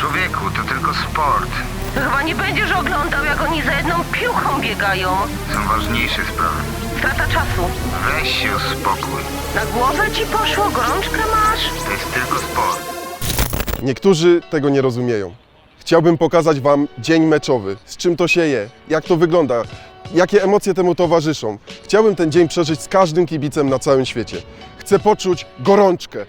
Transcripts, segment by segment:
Człowieku, to tylko sport. Chyba nie będziesz oglądał, jak oni za jedną piłką biegają. Są ważniejsze sprawy. Strata czasu. Weź się uspokój. Na głowę ci poszło, gorączkę masz? To jest tylko sport. Niektórzy tego nie rozumieją. Chciałbym pokazać Wam dzień meczowy, z czym to się je, jak to wygląda, jakie emocje temu towarzyszą. Chciałbym ten dzień przeżyć z każdym kibicem na całym świecie. Chcę poczuć gorączkę.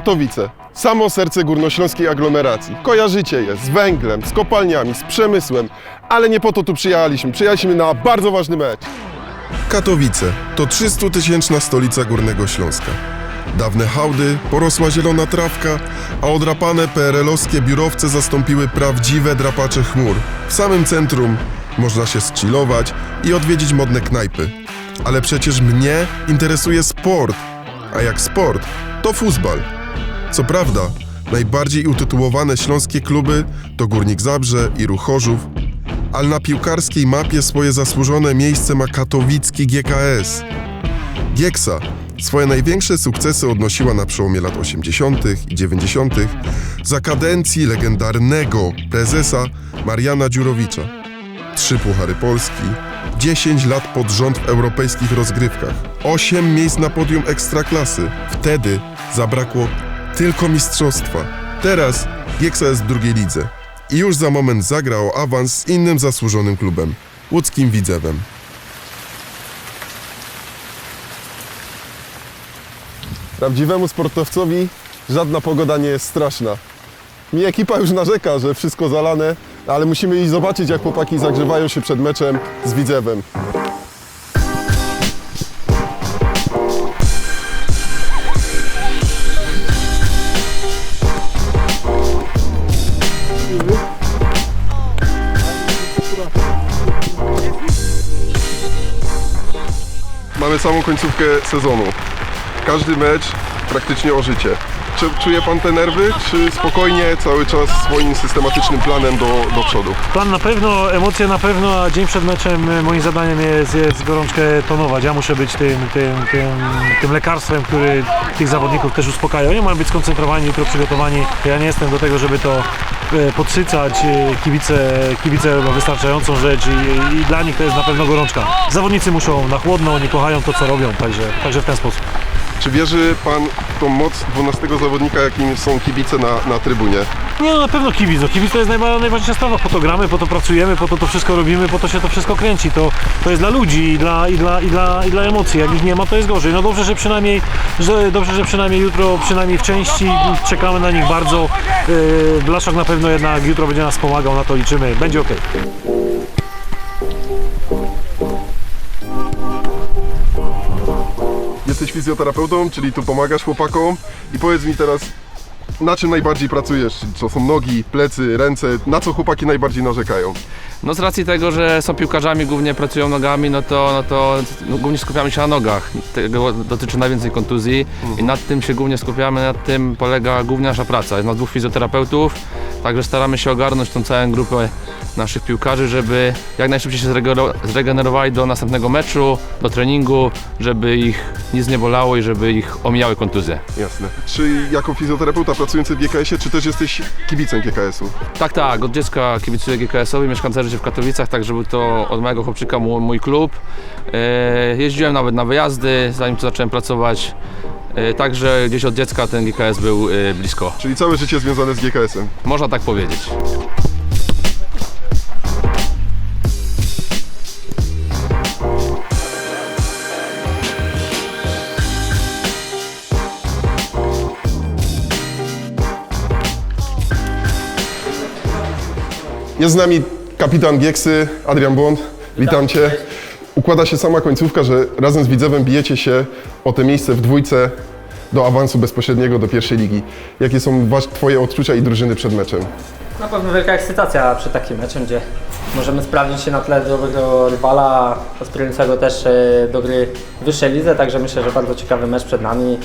Katowice. Samo serce górnośląskiej aglomeracji. Kojarzycie je z węglem, z kopalniami, z przemysłem, ale nie po to tu przyjechaliśmy. Przyjechaliśmy na bardzo ważny mecz. Katowice to 300-tysięczna stolica Górnego Śląska. Dawne hałdy, porosła zielona trawka, a odrapane PRL-owskie biurowce zastąpiły prawdziwe drapacze chmur. W samym centrum można się skchillować i odwiedzić modne knajpy. Ale przecież mnie interesuje sport, a jak sport, to futbal. Co prawda, najbardziej utytułowane śląskie kluby to Górnik Zabrze i Ruchorzów, ale na piłkarskiej mapie swoje zasłużone miejsce ma katowicki GKS. Gieksa swoje największe sukcesy odnosiła na przełomie lat 80. i 90. za kadencji legendarnego prezesa Mariana Dziurowicza. Trzy Puchary Polski, 10 lat pod rząd w europejskich rozgrywkach, 8 miejsc na podium ekstraklasy. Wtedy zabrakło tylko mistrzostwa. Teraz Gieksa jest w drugiej lidze i już za moment zagra o awans z innym zasłużonym klubem, łódzkim Widzewem. Prawdziwemu sportowcowi żadna pogoda nie jest straszna. Mi ekipa już narzeka, że wszystko zalane, ale musimy iść zobaczyć, jak chłopaki zagrzewają się przed meczem z Widzewem. Samą końcówkę sezonu. Każdy mecz praktycznie o życie. Czy czuje pan te nerwy, czy spokojnie cały czas swoim systematycznym planem do, do przodu? Plan na pewno, emocje na pewno, a dzień przed meczem e, moim zadaniem jest, jest gorączkę tonować. Ja muszę być tym, tym, tym, tym lekarstwem, który tych zawodników też uspokaja. Oni mają być skoncentrowani, jutro przygotowani. Ja nie jestem do tego, żeby to podsycać. E, Kibice, kibice robią wystarczającą rzecz i, i dla nich to jest na pewno gorączka. Zawodnicy muszą na chłodno, oni kochają to, co robią, także, także w ten sposób. Czy wierzy pan w tą moc 12 zawodnika, jakim są kibice na, na trybunie? Nie, no na pewno kibic. No, kibic to jest najważniejsza sprawa. Po to gramy, po to pracujemy, po to to wszystko robimy, po to się to wszystko kręci. To, to jest dla ludzi i dla, i, dla, i, dla, i dla emocji. Jak ich nie ma, to jest gorzej. No dobrze, że przynajmniej, że, dobrze, że przynajmniej jutro, przynajmniej w części czekamy na nich bardzo. Yy, Blaszak na pewno jednak jutro będzie nas pomagał, na to liczymy. Będzie ok. Jesteś fizjoterapeutą, czyli tu pomagasz chłopakom i powiedz mi teraz, na czym najbardziej pracujesz? To są nogi, plecy, ręce? Na co chłopaki najbardziej narzekają? No z racji tego, że są piłkarzami, głównie pracują nogami, no to, no to no, głównie skupiamy się na nogach. Tego dotyczy najwięcej kontuzji i nad tym się głównie skupiamy, nad tym polega głównie nasza praca. Jest na dwóch fizjoterapeutów, także staramy się ogarnąć tą całą grupę naszych piłkarzy, żeby jak najszybciej się zregenerowali do następnego meczu, do treningu, żeby ich nic nie bolało i żeby ich omijały kontuzje. Jasne. Czy jako fizjoterapeuta pracujący w GKS-ie, czy też jesteś kibicem GKS-u? Tak, tak, od dziecka kibicuję GKS-owi, mieszkam całe życie w Katowicach, tak żeby to od mojego chłopczyka mój, klub. E, jeździłem nawet na wyjazdy, zanim tu zacząłem pracować. E, także gdzieś od dziecka ten GKS był e, blisko. Czyli całe życie związane z GKS-em. Można tak powiedzieć. Jest z nami kapitan Gieksy, Adrian Błąd. Witam Cię. Układa się sama końcówka, że razem z Widzewem bijecie się o te miejsce w dwójce do awansu bezpośredniego do pierwszej ligi. Jakie są wasz, Twoje odczucia i drużyny przed meczem? Na pewno wielka ekscytacja przed takim meczem, gdzie możemy sprawdzić się na tle dobrego rywala, aspirującego też e, do gry w wyższej lidze, także myślę, że bardzo ciekawy mecz przed nami.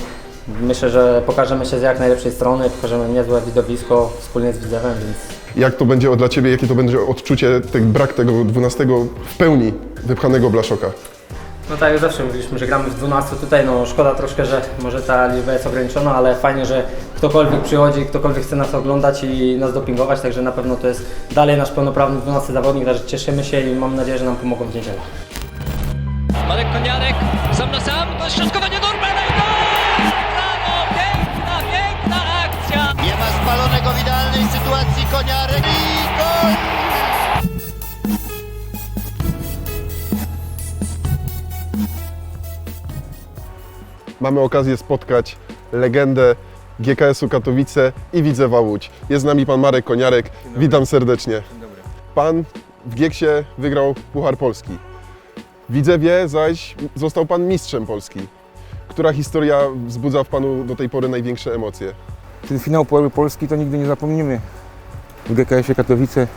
Myślę, że pokażemy się z jak najlepszej strony, pokażemy niezłe widowisko wspólnie z Widzewem, więc Jak to będzie dla Ciebie, jakie to będzie odczucie, ten brak tego 12 w pełni wypchanego blaszoka? No tak jak zawsze mówiliśmy, że gramy w 12 tutaj, no szkoda troszkę, że może ta liczba jest ograniczona, ale fajnie, że ktokolwiek przychodzi, ktokolwiek chce nas oglądać i nas dopingować, także na pewno to jest dalej nasz pełnoprawny 12 zawodnik, także cieszymy się i mam nadzieję, że nam pomogą w niedzielę. Marek Koniarek sam na sam, to środkowanie Normana i Spalonego w idealnej sytuacji koniarek i gol! Mamy okazję spotkać legendę GKS-u Katowice i Widzewa Łódź. Jest z nami Pan Marek Koniarek. Witam serdecznie. Pan w Gieksie wygrał Puchar Polski. W Widzewie zaś został Pan mistrzem Polski. Która historia wzbudza w Panu do tej pory największe emocje? Ten finał Pucharu Polski to nigdy nie zapomnimy w GKS-ie Katowice,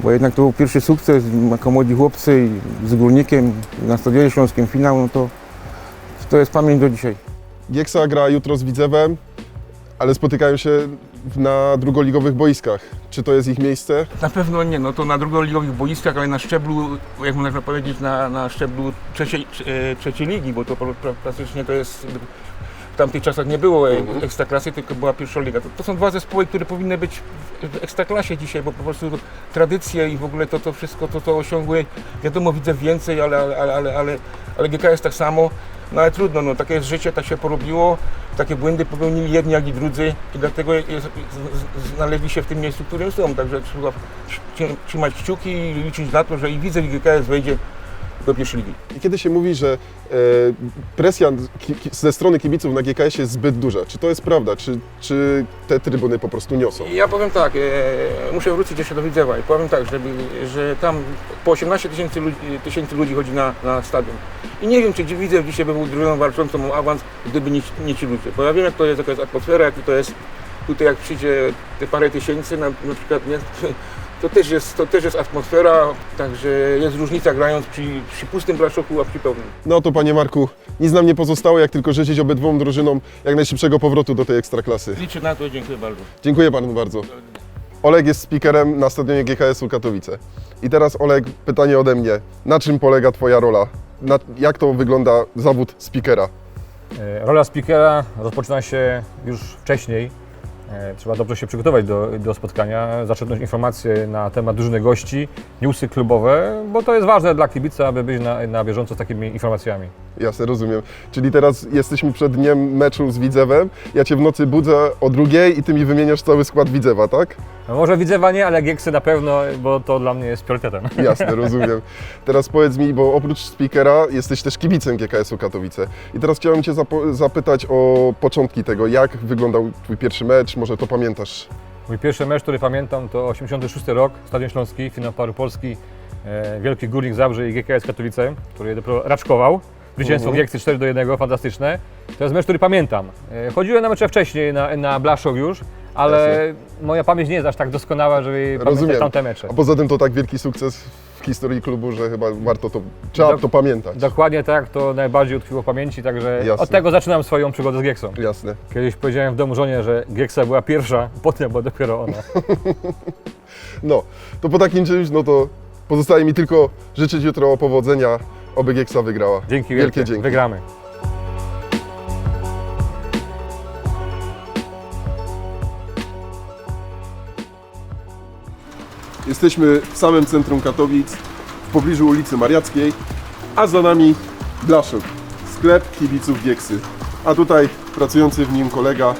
bo jednak to był pierwszy sukces jako młodzi chłopcy i z Górnikiem na Stadionie Śląskim finał, no to, to jest pamięć do dzisiaj. Gieksa gra jutro z Widzewem, ale spotykają się na drugoligowych boiskach. Czy to jest ich miejsce? Na pewno nie, no to na drugoligowych boiskach, ale na szczeblu, jak można powiedzieć, na, na szczeblu trzeciej, e, trzeciej ligi, bo to pra- pra- praktycznie to jest tamtych czasach nie było e, ekstraklasy, tylko była pierwsza liga. To, to są dwa zespoły, które powinny być w- ekstraklasie dzisiaj, bo po prostu tradycje i w ogóle to, to wszystko, to, to osiągły, wiadomo, widzę więcej, ale, ale, ale, ale, ale, GKS tak samo. No ale trudno, no takie jest życie, tak się porobiło, takie błędy popełnili jedni jak i drudzy i dlatego jest, znaleźli się w tym miejscu, w którym są, także trzeba trzy- trzymać kciuki i liczyć na to, że i widzę, i GKS wejdzie do pierwszej ligi. I kiedy się mówi, że e, presja ze strony kibiców na GKS jest zbyt duża, czy to jest prawda? Czy, czy te trybuny po prostu niosą? Ja powiem tak, e, muszę wrócić jeszcze do Widzewa i powiem tak, żeby, że tam po 18 tysięcy ludzi, tysięcy ludzi chodzi na, na stadion. I nie wiem, czy Widzew dzisiaj by był drużyną walczącą o awans, gdyby nie, nie ci ludzie. Bo ja wiem, jak to jest, jaka jest atmosfera, jak to jest tutaj, jak przyjdzie te parę tysięcy, na, na przykład, nie, to też, jest, to też jest atmosfera, także jest różnica grając przy, przy pustym blaszoku, a przy pełnym. No to panie Marku, nic nam nie pozostało, jak tylko życzyć obydwu drużynom jak najszybszego powrotu do tej ekstraklasy. Liczę na to, dziękuję bardzo. Dziękuję panu bardzo. Oleg jest speakerem na stadionie GKS-u Katowice. I teraz Oleg, pytanie ode mnie. Na czym polega twoja rola? Na, jak to wygląda zawód speakera? E, Rola speakera rozpoczyna się już wcześniej. E, Trzeba dobrze się przygotować do, do spotkania, zaczerpnąć informacje na temat drużyny gości, newsy klubowe, bo to jest ważne dla kibica, aby być na, na bieżąco z takimi informacjami. Jasne, rozumiem. Czyli teraz jesteśmy przed dniem meczu z Widzewem. Ja cię w nocy budzę o drugiej i ty mi wymieniasz cały skład Widzewa, tak? No może Widzewa nie, ale Gieksy na pewno, bo to dla mnie jest priorytetem. Jasne, rozumiem. Teraz powiedz mi, bo oprócz speakera jesteś też kibicem GKS-u Katowice. I teraz chciałem Cię zapytać o początki tego, jak wyglądał Twój pierwszy mecz, może to pamiętasz? Mój pierwszy mecz, który pamiętam, to 86 rok, Stadion Śląski, finał Paru Polski, e, Wielki Górnik Zabrze i GKS Katowice, który dopiero raczkował. Zwycięstwo Mhm. w Gieksy 4 do 1, fantastyczne. To jest mecz, który pamiętam. E, chodziłem na mecze wcześniej, na, na Blaszok już, ale moja pamięć nie jest aż tak doskonała, żeby pamiętać tamte mecze. A poza tym to tak wielki sukces w historii klubu, że chyba warto to, trzeba Dok- to pamiętać. Dokładnie tak, to najbardziej utkwiło w pamięci, także Jasne. od tego zaczynam swoją przygodę z Gieksą. Jasne. Kiedyś powiedziałem w domu żonie, że Gieksa była pierwsza, potem była dopiero ona. No, to po takim czymś, no to pozostaje mi tylko życzyć jutro powodzenia, oby Gieksa wygrała. Dzięki Wielkie wielkie, dzięki. wygramy. Jesteśmy w samym centrum Katowic, w pobliżu ulicy Mariackiej, a za nami Blaszuk, sklep kibiców Gieksy. A tutaj pracujący w nim kolega,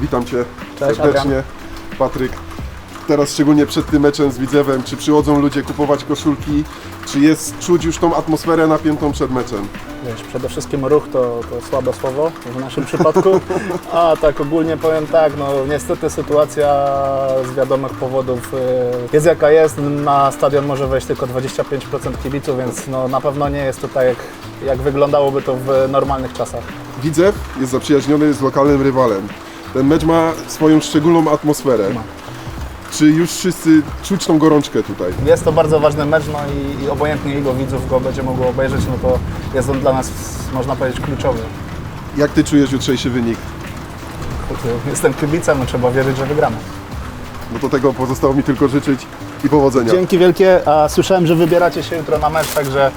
witam Cię Cześć, serdecznie, Patryk. Teraz szczególnie przed tym meczem z Widzewem, czy przychodzą ludzie kupować koszulki, czy jest czuć już tą atmosferę napiętą przed meczem? Wiesz, przede wszystkim ruch to, to słabe słowo w naszym przypadku, a tak ogólnie powiem tak, no niestety sytuacja z wiadomych powodów y, jest jaka jest, na stadion może wejść tylko 25% kibiców, więc no, na pewno nie jest tutaj jak, jak wyglądałoby to w normalnych czasach. Widzew jest zaprzyjaźniony z lokalnym rywalem. Ten mecz ma swoją szczególną atmosferę. Czy już wszyscy czuć tą gorączkę tutaj? Jest to bardzo ważny mecz, no i, i obojętnie ilu widzów go będzie mogło obejrzeć, no to jest on dla nas, można powiedzieć, kluczowy. Jak ty czujesz jutrzejszy wynik? Jestem kibicem, no trzeba wierzyć, że wygramy. No to tego pozostało mi tylko życzyć i powodzenia. Dzięki wielkie, a słyszałem, że wybieracie się jutro na mecz, także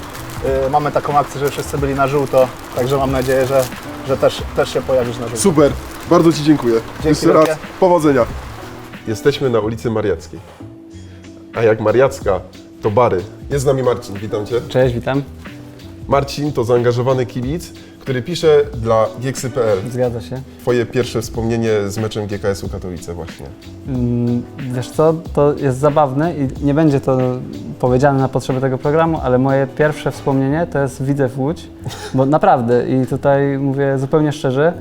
y, mamy taką akcję, że wszyscy byli na żółto, także mam nadzieję, że, że też, też się pojawisz na żółto. Super, bardzo Ci dziękuję. Jeszcze raz wielkie. powodzenia. Jesteśmy na ulicy Mariackiej. A jak Mariacka, to bary. Jest z nami Marcin, witam Cię. Cześć, witam. Marcin to zaangażowany kibic, który pisze dla Gieksy.pl. Zgadza się. Twoje pierwsze wspomnienie z meczem GKS-u Katowice właśnie. Mm, Wiesz co, to jest zabawne i nie będzie to powiedziane na potrzeby tego programu, ale moje pierwsze wspomnienie to jest Widzew Łódź, bo naprawdę i tutaj mówię zupełnie szczerze,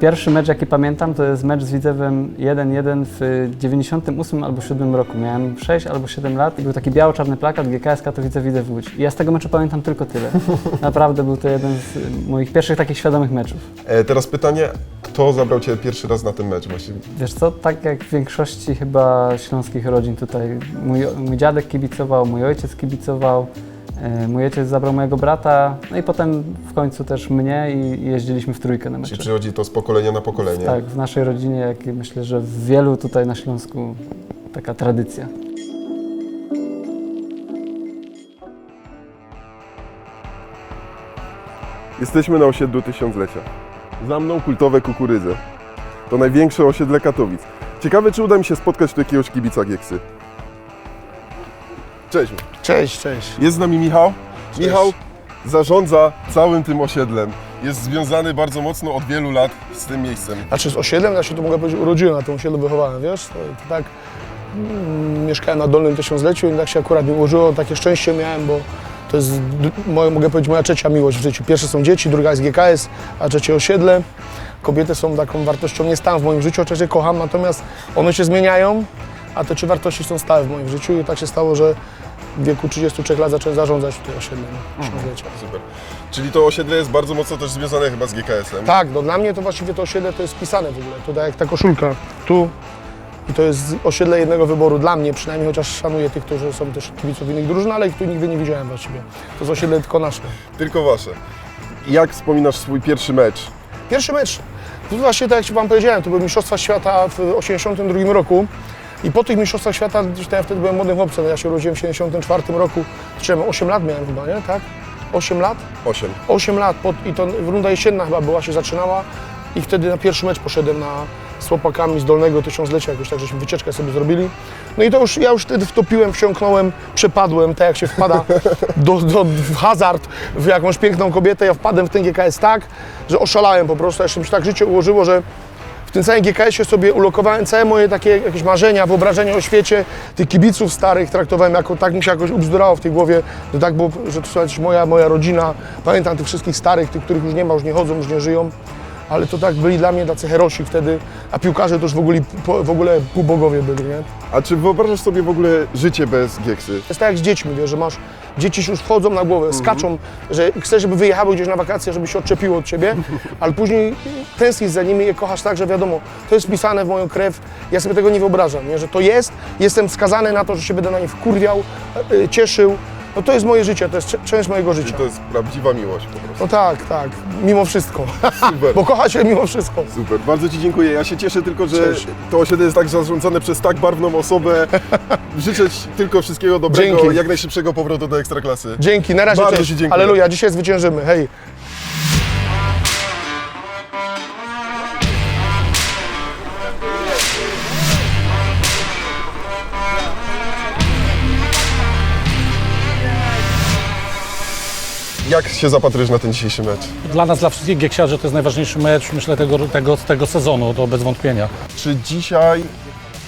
pierwszy mecz jaki pamiętam to jest mecz z Widzewem 1-1 w 98 albo 7 roku. Miałem 6 albo 7 lat i był taki biało-czarny plakat GKS Katowice Widzew Łódź. I ja z tego meczu pamiętam tylko tyle. Naprawdę był to jeden z moich pierwszych takich świadomych meczów. E, teraz pytanie, kto zabrał Cię pierwszy raz na ten mecz właściwie? Wiesz co, tak jak w większości chyba śląskich rodzin tutaj, mój, mój dziadek kibicował, mój ojciec kibicował, mój ojciec zabrał mojego brata, no i potem w końcu też mnie i, jeździliśmy w trójkę na Czyli mecze. przychodzi to z pokolenia na pokolenie. Tak, w naszej rodzinie, jak i myślę, że w wielu tutaj na Śląsku taka tradycja. Jesteśmy na osiedlu Tysiąclecia. Za mną kultowe kukurydze. To największe osiedle Katowic. Ciekawe, czy uda mi się spotkać tu jakiegoś kibica Gieksy. Cześć. Cześć, cześć. Jest z nami Michał. Michał zarządza całym tym osiedlem. Jest związany bardzo mocno od wielu lat z tym miejscem. Znaczy z osiedlem, ja się tu mogę powiedzieć, urodziłem, na tym osiedlu wychowałem, wiesz? To, to tak, mm, mieszkałem na Dolnym Tysiącleciu i tak się akurat mi ułożyło, takie szczęście miałem, bo to jest, moja, mogę powiedzieć, moja trzecia miłość w życiu. Pierwsze są dzieci, druga jest GKS, a trzecie osiedle. Kobiety są taką wartością nie stałą w moim życiu, chociaż je kocham, natomiast one się zmieniają, a te trzy wartości są stałe w moim życiu i tak się stało, że w wieku 33 lat zacząłem zarządzać tutaj osiedlem Tysiąclecia. Super. Czyli to osiedle jest bardzo mocno też związane chyba z GKS-em. Tak, no dla mnie to właściwie to osiedle to jest pisane w ogóle. Tutaj jak ta koszulka, tu i to jest osiedle jednego wyboru dla mnie przynajmniej, chociaż szanuję tych, którzy są też kibiców innych drużyn, ale ich tu nigdy nie widziałem właściwie. To jest osiedle tylko nasze. Tylko wasze. Jak wspominasz swój pierwszy mecz? Pierwszy mecz, to właśnie tak jak Ci Wam powiedziałem, to były Mistrzostwa Świata w 1982 roku. I po tych Mistrzostwach Świata, gdzieś tam ja wtedy byłem młodym chłopcem, ja się urodziłem w 1974 roku, czyli 8 lat miałem chyba, nie? Tak? 8 lat? Osiem. 8 lat pod, i to runda jesienna chyba była, się zaczynała i wtedy na pierwszy mecz poszedłem na, z chłopakami z Dolnego Tysiąclecia, jakoś tak żeśmy wycieczkę sobie zrobili. No i to już, ja już wtedy wtopiłem, wsiąknąłem, przepadłem, tak jak się wpada do, do, w hazard, w jakąś piękną kobietę, ja wpadłem w ten GKS tak, że oszalałem po prostu, jeszcze mi się tak życie ułożyło, że w tym całym GKS-ie sobie ulokowałem całe moje takie jakieś marzenia, wyobrażenia o świecie, tych kibiców starych traktowałem jako, tak mi się jakoś ubzdurało w tej głowie, że tak było, że to słuchajcie, moja, moja rodzina, pamiętam tych wszystkich starych, tych, których już nie ma, już nie chodzą, już nie żyją, ale to tak byli dla mnie tacy herosi wtedy, a piłkarze to już w ogóle, w ogóle półbogowie byli, nie? A czy wyobrażasz sobie w ogóle życie bez Gieksy? Jest tak jak z dziećmi, wiesz, że masz, dzieci już wchodzą na głowę, skaczą, że chcesz, żeby wyjechały gdzieś na wakacje, żeby się odczepiło od ciebie, ale później tęsknisz za nimi, je kochasz tak, że wiadomo, to jest wpisane w moją krew, ja sobie tego nie wyobrażam, nie? że to jest, jestem skazany na to, że się będę na nie wkurwiał, e, cieszył, no to jest moje życie, to jest część mojego życia. Czyli to jest prawdziwa miłość po prostu. No tak, tak, mimo wszystko, Super. bo kocha się mimo wszystko. Super, bardzo Ci dziękuję. Ja się cieszę tylko, że Cześć. to osiedle jest tak zarządzane przez tak barwną osobę. Życzę Ci tylko wszystkiego dobrego, Dzięki. jak najszybszego powrotu do Ekstraklasy. Dzięki, na razie, Bardzo cześć. Ci dziękuję. Aleluja, dzisiaj zwyciężymy, hej. Jak się zapatrujesz na ten dzisiejszy mecz? Dla nas, dla wszystkich Gieksiarzy to jest najważniejszy mecz, myślę, tego, tego, tego sezonu, to bez wątpienia. Czy dzisiaj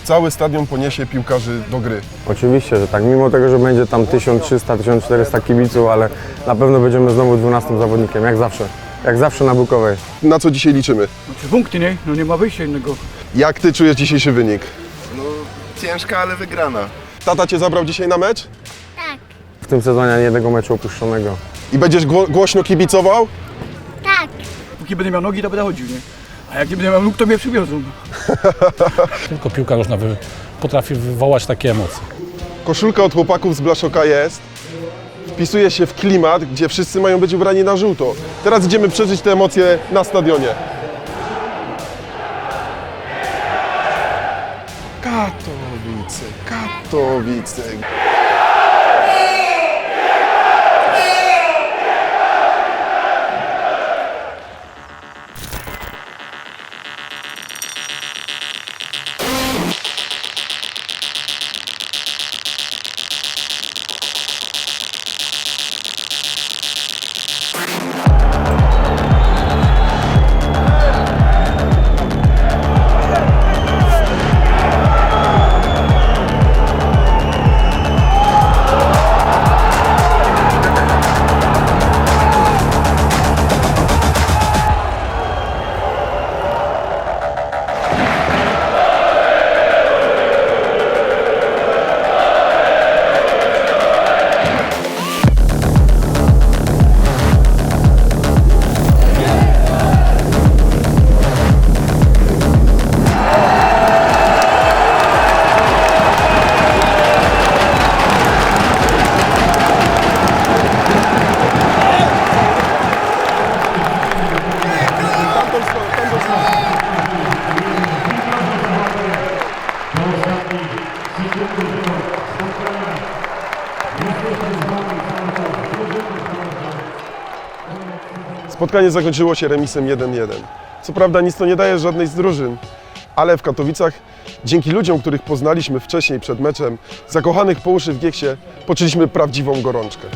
cały stadion poniesie piłkarzy do gry? Oczywiście, że tak. Mimo tego, że będzie tam 1300-1400 kibiców, ale na pewno będziemy znowu 12 zawodnikiem, jak zawsze. Jak zawsze na Bukowej. Na co dzisiaj liczymy? Punkty, nie? No nie ma wyjścia innego. Jak Ty czujesz dzisiejszy wynik? No, ciężka, ale wygrana. Tata Cię zabrał dzisiaj na mecz? W tym sezonie ani jednego meczu opuszczonego. I będziesz gło- głośno kibicował? Tak. Póki będę miał nogi, to będę chodził, nie? A jak nie będę miał nóg, to mnie przywiozą. Tylko piłka różna wy, potrafi wywołać takie emocje. Koszulka od chłopaków z Blaszoka jest. wpisuje się w klimat, gdzie wszyscy mają być ubrani na żółto. Teraz idziemy przeżyć te emocje na stadionie. Katowice, Katowice. Spotkanie zakończyło się remisem 1-1. Co prawda nic to nie daje żadnej z drużyn, ale w Katowicach dzięki ludziom, których poznaliśmy wcześniej przed meczem, zakochanych po uszy w Gieksie, poczuliśmy prawdziwą gorączkę.